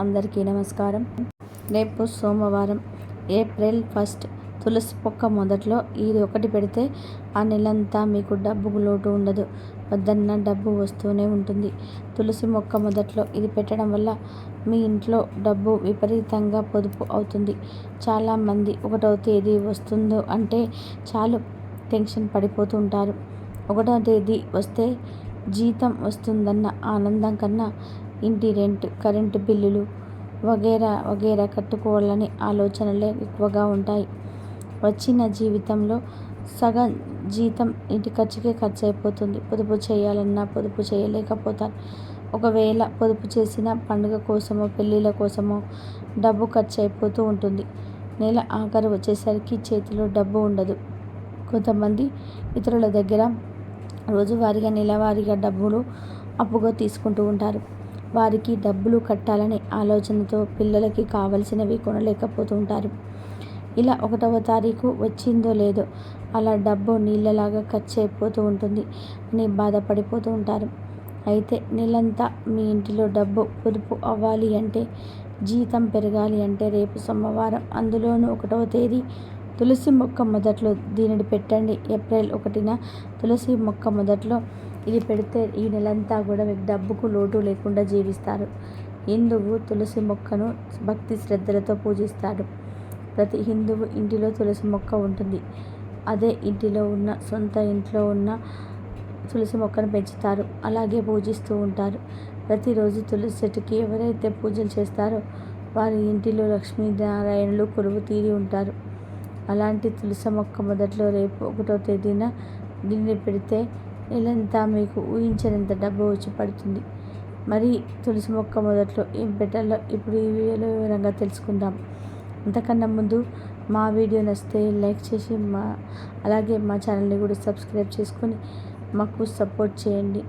అందరికీ నమస్కారం. రేపు సోమవారం ఏప్రిల్ ఫస్ట్ తులసి మొక్క మొదట్లో ఇది ఒకటి పెడితే ఆ నెలంతా మీకు డబ్బుకు లోటు ఉండదు. వద్దన్న డబ్బు వస్తూనే ఉంటుంది. తులసి మొక్క మొదట్లో ఇది పెట్టడం వల్ల మీ ఇంట్లో డబ్బు విపరీతంగా పొదుపు అవుతుంది. చాలామంది ఒకటవ తేదీ వస్తుందో అంటే చాలు టెన్షన్ పడిపోతూ ఉంటారు. ఒకటవ తేదీ వస్తే జీతం వస్తుందన్న ఆనందం కన్నా ఇంటి రెంట్ కరెంటు బిల్లులు వగైరా వగైరా కట్టుకోవాలని ఆలోచనలే ఎక్కువగా ఉంటాయి. వచ్చిన జీవితంలో సగం జీతం ఇంటి ఖర్చుకే ఖర్చు అయిపోతుంది పొదుపు చేయాలన్నా పొదుపు చేయలేకపోతారు. ఒకవేళ పొదుపు చేసిన పండుగ కోసమో పెళ్ళిళ్ళ కోసమో డబ్బు ఖర్చు అయిపోతూ ఉంటుంది. నెల ఆఖరు వచ్చేసరికి చేతిలో డబ్బు ఉండదు. కొంతమంది ఇతరుల దగ్గర రోజువారీగా నెలవారీగా డబ్బులు అప్పుగా తీసుకుంటూ ఉంటారు. వారికి డబ్బులు కట్టాలనే ఆలోచనతో పిల్లలకి కావలసినవి కొనలేకపోతుంటారు. ఇలా ఒకటవ తారీఖు వచ్చిందో లేదో అలా డబ్బు నీళ్ళలాగా ఖర్చు అయిపోతూ ఉంటుంది అని బాధపడిపోతూ ఉంటారు. అయితే నెలంతా మీ ఇంటిలో డబ్బు పొదుపు అవ్వాలి అంటే జీతం పెరగాలి అంటే రేపు సోమవారం అందులోనూ ఒకటవ తేదీ తులసి మొక్క మొదట్లో దీనిని పెట్టండి. ఏప్రిల్ ఒకటిన తులసి మొక్క మొదట్లో ఇది పెడితే ఈ నెలంతా కూడా మీకు డబ్బుకు లోటు లేకుండా జీవిస్తారు. హిందువు తులసి మొక్కను భక్తి శ్రద్ధలతో పూజిస్తాడు. ప్రతి హిందువు ఇంటిలో తులసి మొక్క ఉంటుంది. అదే ఇంటిలో ఉన్న సొంత ఇంట్లో ఉన్న తులసి మొక్కను పెంచుతారు. అలాగే పూజిస్తూ ఉంటారు. ప్రతిరోజు తులసి చెట్టుకి ఎవరైతే పూజలు చేస్తారో వారి ఇంటిలో లక్ష్మీనారాయణులు కొలువు తీరి ఉంటారు. అలాంటి తులసి మొక్క మొదట్లో రేపు ఒకటో తేదీన దీన్ని పెడితే నెలంతా మీకు ఊహించినంత డబ్బు వచ్చి పడుతుంది. మరి తులసి మొక్క మొదట్లో ఏం పెట్టాలో ఇప్పుడు ఈ వీడియోలో వివరంగా తెలుసుకుందాం. అంతకన్నా ముందు మా వీడియో నచ్చితే లైక్ చేసి మా అలాగే మా ఛానల్ని కూడా సబ్స్క్రైబ్ చేసుకొని మాకు సపోర్ట్ చేయండి.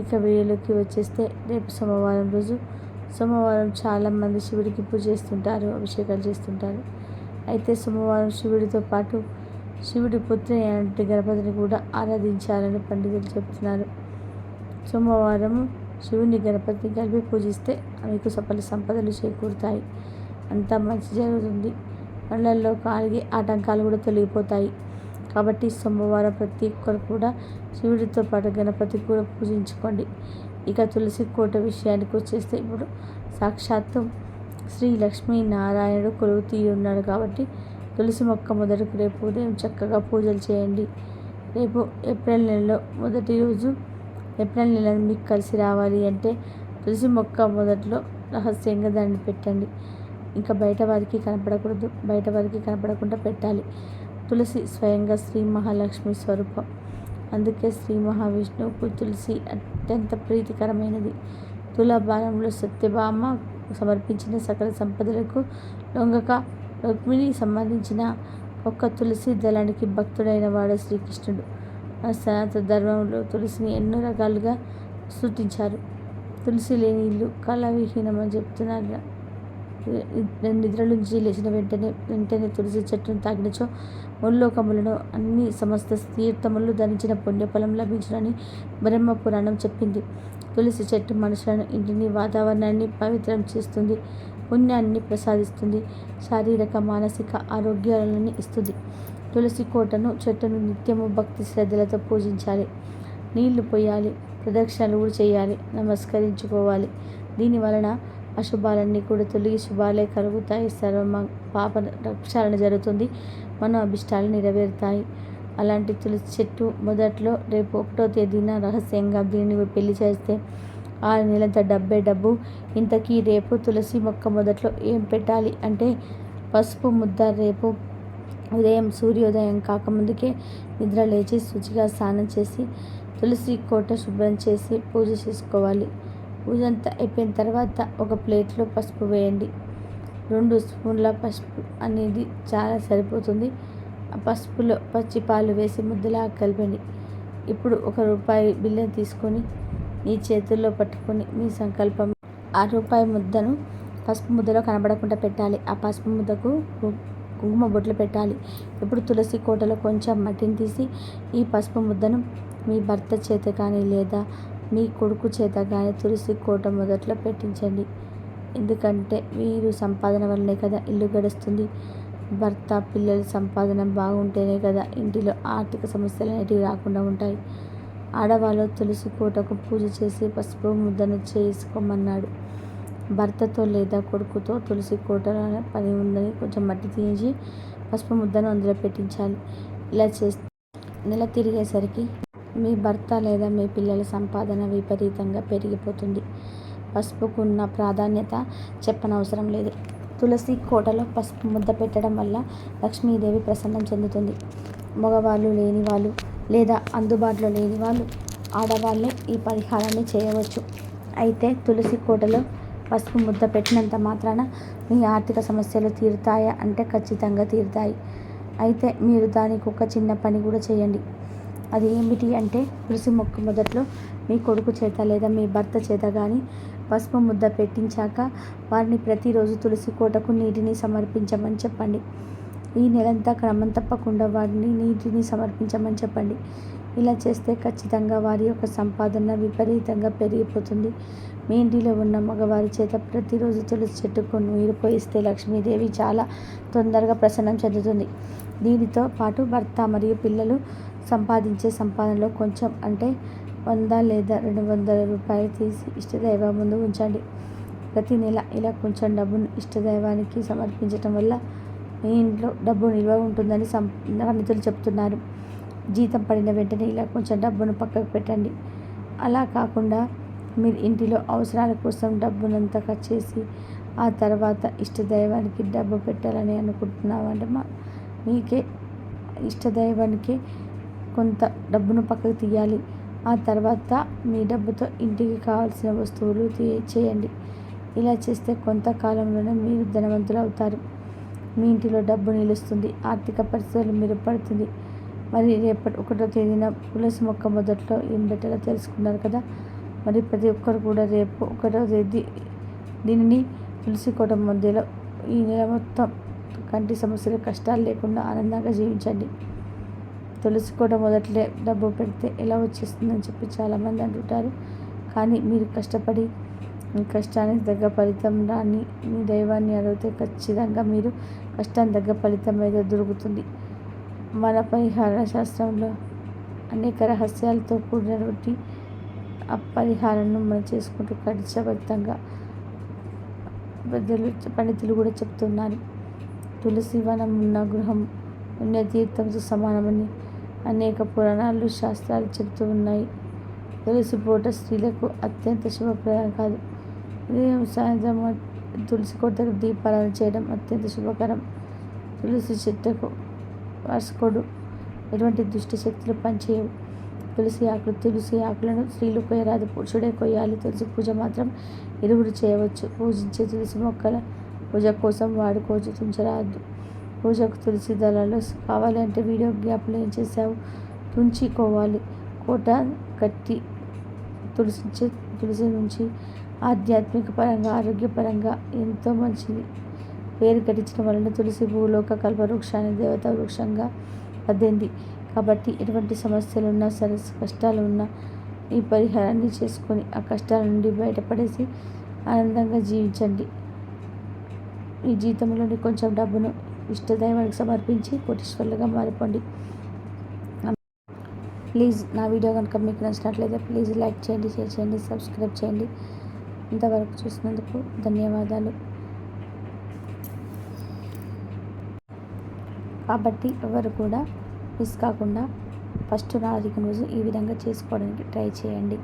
ఇక వీడియోలోకి వచ్చేస్తే రేపు సోమవారం రోజు సోమవారం చాలామంది శివుడికి పూజ చేస్తుంటారు అభిషేకాలు చేస్తుంటారు. అయితే సోమవారం శివుడితో పాటు శివుడి పుత్రుని అయినటువంటి గణపతిని కూడా ఆరాధించాలని పండితులు చెప్తున్నారు. సోమవారం శివుని గణపతిని కలిపి పూజిస్తే మీకు సఫల సంపదలు చేకూరుతాయి. అంతా మంచి జరుగుతుంది. పనులలో కాలిగే ఆటంకాలు కూడా తొలగిపోతాయి. కాబట్టి సోమవారం ప్రతి ఒక్కరు కూడా శివుడితో పాటు గణపతి కూడా పూజించుకోండి. ఇక తులసి కోట విషయానికి వచ్చేస్తే ఇప్పుడు సాక్షాత్తు శ్రీ లక్ష్మీనారాయణుడు కొలువు తీరున్నాడు కాబట్టి తులసి మొక్క మొదటికి రేపు ఉదయం చక్కగా పూజలు చేయండి. రేపు ఏప్రిల్ నెలలో మొదటి రోజు ఏప్రిల్ నెల మీకు కలిసి రావాలి అంటే తులసి మొక్క మొదట్లో రహస్యంగా దాన్ని పెట్టండి. ఇంకా బయట వారికి కనపడకూడదు. బయట వారికి కనపడకుండా పెట్టాలి. తులసి స్వయంగా శ్రీ మహాలక్ష్మి స్వరూపం. అందుకే శ్రీ మహావిష్ణువుకు తులసి అత్యంత ప్రీతికరమైనది. తులాభారంలో సత్యభామ సమర్పించిన సకల సంపదలకు లొంగక రుక్మిణికి సంబంధించిన ఒక్క తులసి దళానికి భక్తుడైన వాడు శ్రీకృష్ణుడు. ఆ సనాతన ధర్మంలో తులసిని ఎన్నో రకాలుగా సృష్టించారు తులసి లేని ఇల్లు కళావిహీనమని చెప్తున్నారు. నిద్ర నుంచి లేచిన వెంటనే వెంటనే తులసి చెట్టును తాకినచో ముల్లోకములను అన్ని సమస్త తీర్థములు ధరించిన పుణ్యఫలం లభించునని బ్రహ్మ పురాణం చెప్పింది. తులసి చెట్టు మనుషులను ఇంటిని వాతావరణాన్ని పవిత్రం చేస్తుంది. పుణ్యాన్ని ప్రసాదిస్తుంది శారీరక మానసిక ఆరోగ్యాలను ఇస్తుంది. తులసి కోటను చెట్టును నిత్యము భక్తి శ్రద్ధలతో పూజించాలి. నీళ్ళు పోయాలి ప్రదక్షిణలు కూడా చేయాలి నమస్కరించుకోవాలి. దీని వలన అశుభాలన్నీ కూడా తొలగి శుభాలే కలుగుతాయి. సర్వ పాప రక్షాలన జరుగుతుంది మన అభిష్టాలు నెరవేరుతాయి. అలాంటి తులసి చెట్టు మొదట్లో రేపు ఒకటో తేదీన రహస్యంగా దీనిని పెళ్ళి చేస్తే నెలంత డబ్బే డబ్బు. ఇంతకీ రేపు తులసి మొక్క మొదట్లో ఏం పెట్టాలి అంటే పసుపు ముద్ద రేపు ఉదయం సూర్యోదయం కాకముందుకే నిద్ర లేచి శుచిగా స్నానం చేసి తులసి కోట శుభ్రం చేసి పూజ చేసుకోవాలి. పూజ అంతా అయిపోయిన తర్వాత ఒక ప్లేట్లో పసుపు వేయండి. రెండు స్పూన్ల పసుపు అనేది చాలా సరిపోతుంది. ఆ పసుపులో పచ్చి పాలు వేసి ముద్దలా కలిపండి. ఇప్పుడు ఒక రూపాయి బిల్లం తీసుకొని మీ చేతుల్లో పట్టుకొని మీ సంకల్పం. ఆ రూపాయి ముద్దను పసుపు ముద్దలో కనబడకుండా పెట్టాలి. ఆ పసుపు ముద్దకు కుంకుమ బొట్లు పెట్టాలి. ఇప్పుడు తులసి కోటలో కొంచెం మట్టిని తీసి ఈ పసుపు ముద్దను మీ భర్త చేత కానీ లేదా మీ కొడుకు చేత కానీ తులసి కోట మొదట్లో పెట్టించండి. ఎందుకంటే మీరు సంపాదన వల్లనే కదా ఇల్లు గడుస్తుంది. భర్త పిల్లల సంపాదన బాగుంటేనే కదా ఇంటిలో ఆర్థిక సమస్యలు అనేటివి రాకుండా ఉంటాయి. ఆడవాళ్ళు తులసి కోటకు పూజ చేసి పసుపు ముద్దను చేసుకోమన్నాడు. భర్తతో లేదా కొడుకుతో తులసి కోట పని ఉందని కొంచెం మట్టి తీసి పసుపు ముద్దను అందులో పెట్టించాలి. ఇలా చేస్తే నెల తిరిగేసరికి మీ భర్త లేదా మీ పిల్లల సంపాదన విపరీతంగా పెరిగిపోతుంది. పసుపుకున్న ప్రాధాన్యత చెప్పనవసరం లేదు. తులసి కోటలో పసుపు ముద్ద పెట్టడం వల్ల లక్ష్మీదేవి ప్రసన్నం చెందుతుంది. మగవాళ్ళు లేని వాళ్ళు లేదా అందుబాటులో లేని వాళ్ళు ఆడవాళ్ళే ఈ పరిహారాన్ని చేయవచ్చు. అయితే తులసి కోటలో పసుపు ముద్ద పెట్టినంత మాత్రాన మీ ఆర్థిక సమస్యలు తీరుతాయా అంటే ఖచ్చితంగా తీరుతాయి. అయితే మీరు దానికి ఒక చిన్న పని కూడా చేయండి. అది ఏమిటి అంటే తులసి మొక్క మొదట్లో మీ కొడుకు చేత లేదా మీ భర్త చేత కానీ పసుపు ముద్ద పెట్టించాక వారిని ప్రతిరోజు తులసి కోటకు నీటిని సమర్పించమని చెప్పండి. ఈ నెలంతా క్రమం తప్పకుండా వారిని నీటిని సమర్పించమని చెప్పండి. ఇలా చేస్తే ఖచ్చితంగా వారి యొక్క సంపాదన విపరీతంగా పెరిగిపోతుంది. మీ ఇంటిలో ఉన్న మగవారి చేత ప్రతిరోజు తులసి చెట్టుకు నీరు పోయిస్తే లక్ష్మీదేవి చాలా తొందరగా ప్రసన్నం చెందుతుంది. దీనితో పాటు భర్త మరియు పిల్లలు సంపాదించే సంపాదనలో కొంచెం అంటే వంద లేదా రెండు వందల రూపాయలు తీసి ఇష్టదైవం ముందు ఉంచండి. ప్రతి నెల ఇలా కొంచెం డబ్బును ఇష్టదైవానికి సమర్పించటం వల్ల మీ ఇంట్లో డబ్బు నిల్వ ఉంటుందని సం పండితులు చెప్తున్నారు. జీతం పడిన వెంటనే ఇలా కొంచెం డబ్బును పక్కకు పెట్టండి. అలా కాకుండా మీరు ఇంటిలో అవసరాల కోసం డబ్బునంతా ఖర్చు చేసి ఆ తర్వాత ఇష్టదైవానికి డబ్బు పెట్టాలని అనుకుంటున్నామంటే మా మీకే ఇష్టదైవానికి కొంత డబ్బును పక్కకు తీయాలి. ఆ తర్వాత మీ డబ్బుతో ఇంటికి కావాల్సిన వస్తువులు చేయండి. ఇలా చేస్తే కొంతకాలంలోనే మీరు ధనవంతులు అవుతారు. మీ ఇంటిలో డబ్బు నిలుస్తుంది ఆర్థిక పరిస్థితులు మెరుగుపడుతుంది మరి రేపటి ఒకటో తేదీన తులసి మొక్క మొదట్లో ఏం పెట్టాలో తెలుసుకున్నారు కదా? మరి ప్రతి ఒక్కరు కూడా రేపు ఒకటో తేదీ దీనిని తులసి కోట మధ్యలో ఈ నెల మొత్తం కంటి సమస్యలు కష్టాలు లేకుండా ఆనందంగా జీవించండి. తులసి కోట మొదట్లే డబ్బు పెడితే ఎలా వచ్చేస్తుందని చెప్పి చాలామంది అంటుంటారు. కానీ మీరు కష్టపడి కష్టానికి తగ్గ ఫలితం రాని మీ దైవాన్ని అడిగితే ఖచ్చితంగా మీరు కష్టానికి తగ్గ ఫలితం అయితే దొరుకుతుంది. మన పరిహార శాస్త్రంలో అనేక రహస్యాలతో కూడినటువంటి ఆ పరిహారాన్ని మనం చేసుకుంటూ కడిచబద్ధంగా పెద్దలు పండితులు కూడా చెప్తున్నారు. తులసి వనం ఉన్న గృహం పుణ్యతీర్థంతో సమానమని అనేక పురాణాలు శాస్త్రాలు చెబుతూ ఉన్నాయి. తులసి పూట స్త్రీలకు అత్యంత శుభప్రదం కాదు. సాయంత్రం తులసి కొట్టకు దీపాలను చేయడం అత్యంత శుభకరం. తులసి చెట్టుకు వాసుకోడు ఎటువంటి దుష్ట శక్తులు పనిచేయవు. తులసి ఆకులు తులసి ఆకులను స్త్రీలు కొయ్యరాదు. పురుషుడే కొయ్యాలి. తులసి పూజ మాత్రం ఇరువురు చేయవచ్చు. పూజించే తులసి మొక్కల పూజ కోసం వాడుకోవచ్చు. తుంచరాదు. పూజకు తులసి దళాలు కావాలి అంటే వీడియో గ్యాప్లో ఏం చేసావు తుంచుకోవాలి. కోట కట్టి తులసి తులసి నుంచి ఆధ్యాత్మిక పరంగా ఆరోగ్యపరంగా ఎంతో మంచిది. పేరు గడించడం వలన తులసి భూలోక కల్పవృక్షాన్ని దేవతా వృక్షంగా పద్దెంది కాబట్టి ఎటువంటి సమస్యలు ఉన్నా సరే కష్టాలు ఉన్నా ఈ పరిహారాన్ని చేసుకొని ఆ కష్టాల నుండి బయటపడేసి ఆనందంగా జీవించండి. ఈ జీతంలోని కొంచెం డబ్బును ఇష్టదైవానికి సమర్పించి కోటీశ్వర్లుగా మారిపోండి. ప్లీజ్ నా వీడియో కనుక మీకు నచ్చినట్లయితే ప్లీజ్ లైక్ చేయండి షేర్ చేయండి సబ్స్క్రైబ్ చేయండి. ఇంతవరకు చూసినందుకు ధన్యవాదాలు. కాబట్టి ఎవరు కూడా మిస్ కాకుండా ఫస్ట్ నాలుగు రోజు ఈ విధంగా చేసుకోవడానికి ట్రై చేయండి.